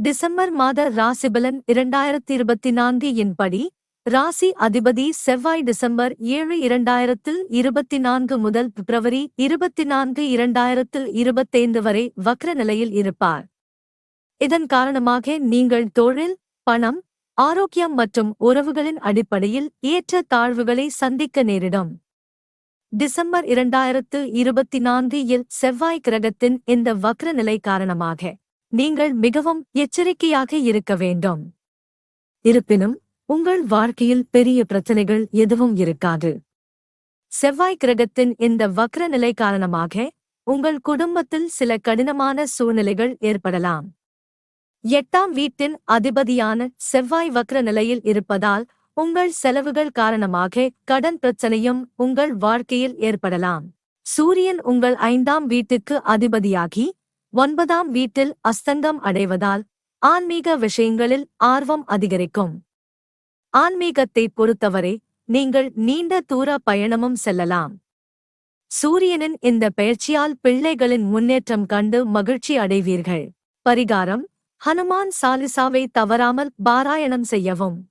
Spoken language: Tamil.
டிசம்பர் மாத ராசிபலன் இரண்டாயிரத்தி இருபத்தி நான்கு இன்படி ராசி அதிபதி செவ்வாய் டிசம்பர் ஏழு இரண்டாயிரத்தில் இருபத்தி நான்கு முதல் பிப்ரவரி இருபத்தி நான்கு இரண்டாயிரத்தில் இருபத்தைந்து வரை வக்ர நிலையில் இருப்பார். இதன் காரணமாக நீங்கள் தொழில் பணம் ஆரோக்கியம் மற்றும் உறவுகளின் அடிப்படையில் ஏற்ற தாழ்வுகளை சந்திக்க நேரிடும். டிசம்பர் இரண்டாயிரத்து இருபத்தி நான்கு இல் செவ்வாய் கிரகத்தின் இந்த வக்ர நிலை காரணமாக நீங்கள் மிகவும் எச்சரிக்கையாக இருக்க வேண்டும். இருப்பினும் உங்கள் வாழ்க்கையில் பெரிய பிரச்சனைகள் எதுவும் இருக்காது. செவ்வாய் கிரகத்தின் இந்த வக்ர நிலை காரணமாக உங்கள் குடும்பத்தில் சில கடினமான சூழ்நிலைகள் ஏற்படலாம். எட்டாம் வீட்டின் அதிபதியான செவ்வாய் வக்ர நிலையில் இருப்பதால் உங்கள் செலவுகள் காரணமாக கடன் பிரச்சனையும் உங்கள் வாழ்க்கையில் ஏற்படலாம். சூரியன் உங்கள் ஐந்தாம் வீட்டுக்கு அதிபதியாகி ஒன்பதாம் வீட்டில் அஸ்தங்கம் அடைவதால் ஆன்மீக விஷயங்களில் ஆர்வம் அதிகரிக்கும். ஆன்மீகத்தை பொறுத்தவரை நீங்கள் நீண்ட தூர பயணமும் செல்லலாம். சூரியனின் இந்த பெயர்ச்சியால் பிள்ளைகளின் முன்னேற்றம் கண்டு மகிழ்ச்சி அடைவீர்கள். பரிகாரம் ஹனுமான் சாலிசாவை தவறாமல் பாராயணம் செய்யவும்.